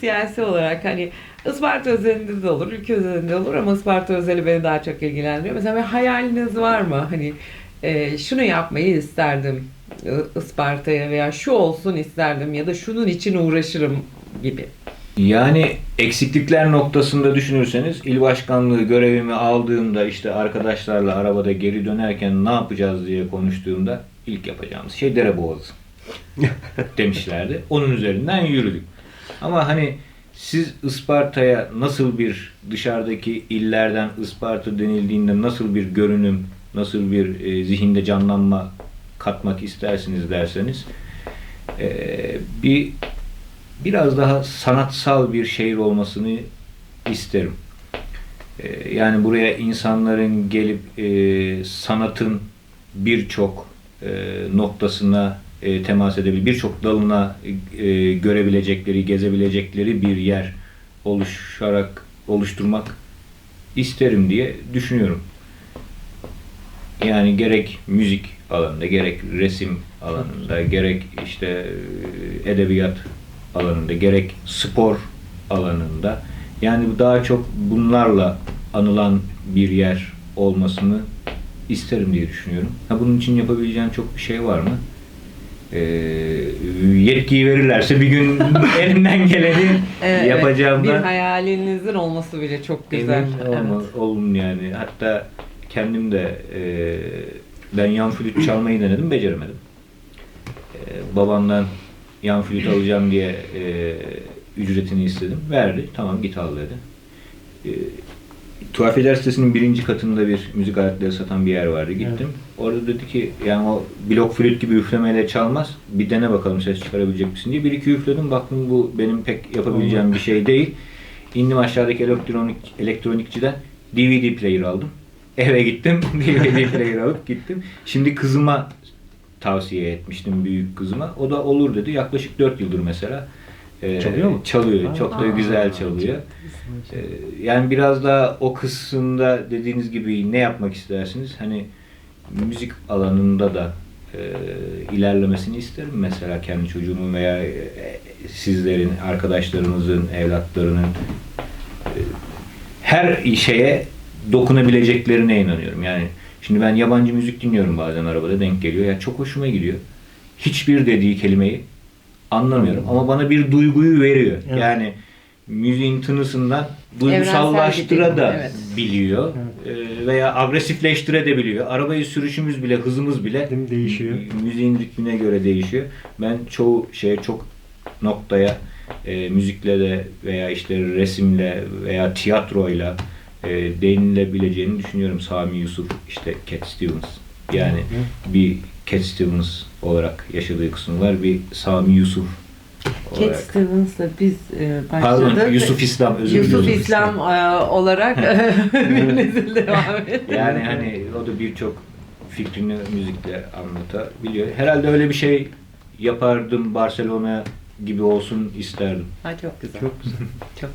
siyasi olarak hani Isparta özelinde de olur, ülke özelinde de olur ama Isparta özeli beni daha çok ilgilendiriyor. Mesela bir hayaliniz var mı? Hani e, şunu yapmayı isterdim I- Isparta'ya veya şu olsun isterdim ya da şunun için uğraşırım gibi. Yani eksiklikler noktasında düşünürseniz il başkanlığı görevimi aldığımda işte arkadaşlarla arabada geri dönerken ne yapacağız diye konuştuğumda ilk yapacağımız şey dere boğazı demişlerdi. Onun üzerinden yürüdük. Ama hani siz Isparta'ya nasıl bir dışarıdaki illerden Isparta denildiğinde nasıl bir görünüm, nasıl bir e, zihinde canlanma katmak istersiniz derseniz e, bir biraz daha sanatsal bir şehir olmasını isterim. Ee, Yani buraya insanların gelip e, sanatın birçok e, noktasına e, temas edebilir, birçok dalına e, görebilecekleri, gezebilecekleri bir yer oluşarak oluşturmak isterim diye düşünüyorum. Yani gerek müzik alanında, gerek resim alanında, gerek işte e, edebiyat alanında, gerek spor alanında yani daha çok bunlarla anılan bir yer olmasını isterim diye düşünüyorum. Ha bunun için yapabileceğim çok bir şey var mı? Ee, yetkiyi verirlerse bir gün elimden geleni Evet, yapacağım Bir hayalinizin olması bile çok güzel. Emin olma, olun yani. Hatta kendim de e, ben yan flüt çalmayı denedim, beceremedim. E, babamdan yan flüt alacağım diye e, ücretini istedim. Verdi. Tamam git al dedi. E, Tuhafiler sitesinin birinci katında bir müzik aletleri satan bir yer vardı. Gittim. Orada dedi ki yani o blok flüt gibi üflemeyle çalmaz. Bir dene bakalım ses çıkarabilecek misin diye. Bir iki üfledim. Baktım bu benim pek yapabileceğim bir şey değil. İndim aşağıdaki elektronik elektronikçiden DVD player aldım. Eve gittim. DVD player alıp gittim. Şimdi kızıma tavsiye etmiştim büyük kızıma. O da olur dedi. Yaklaşık 4 yıldır mesela. E, Çalıyor mu? Çalıyor. Çok da güzel çalıyor. Ee, Yani biraz daha o kısımda dediğiniz gibi ne yapmak istersiniz? Hani müzik alanında da e, ilerlemesini isterim. Mesela kendi çocuğumun veya e, sizlerin, arkadaşlarınızın, evlatlarının e, her şeye dokunabileceklerine inanıyorum. Yani şimdi ben yabancı müzik dinliyorum bazen arabada denk geliyor. Ya çok hoşuma gidiyor. Hiçbir dediği kelimeyi anlamıyorum ama bana bir duyguyu veriyor. Evet. Yani müziğin tınısından duygusallaştıra da evet. biliyor Ee, veya agresifleştire de biliyor. Arabayı sürüşümüz bile, hızımız bile? Değişiyor. mü- müziğin ritmine göre değişiyor. Ben çoğu şeye çok noktaya e, müzikle de veya işte resimle veya tiyatroyla e, değinilebileceğini düşünüyorum. Sami Yusuf, işte Cat Stevens. Yani bir Cat Stevens olarak yaşadığı kısımlar bir Sami Yusuf Cat olarak. Stevens'la biz e, başladık. Pardon Yusuf İslam özür Yusuf diliyorum. İslam e, olarak bir nesil devam. Yani hani o da birçok fikrini müzikle anlatabiliyor. Herhalde öyle bir şey yapardım Barcelona gibi olsun isterdim. Ha, çok güzel. Çok güzel. Çok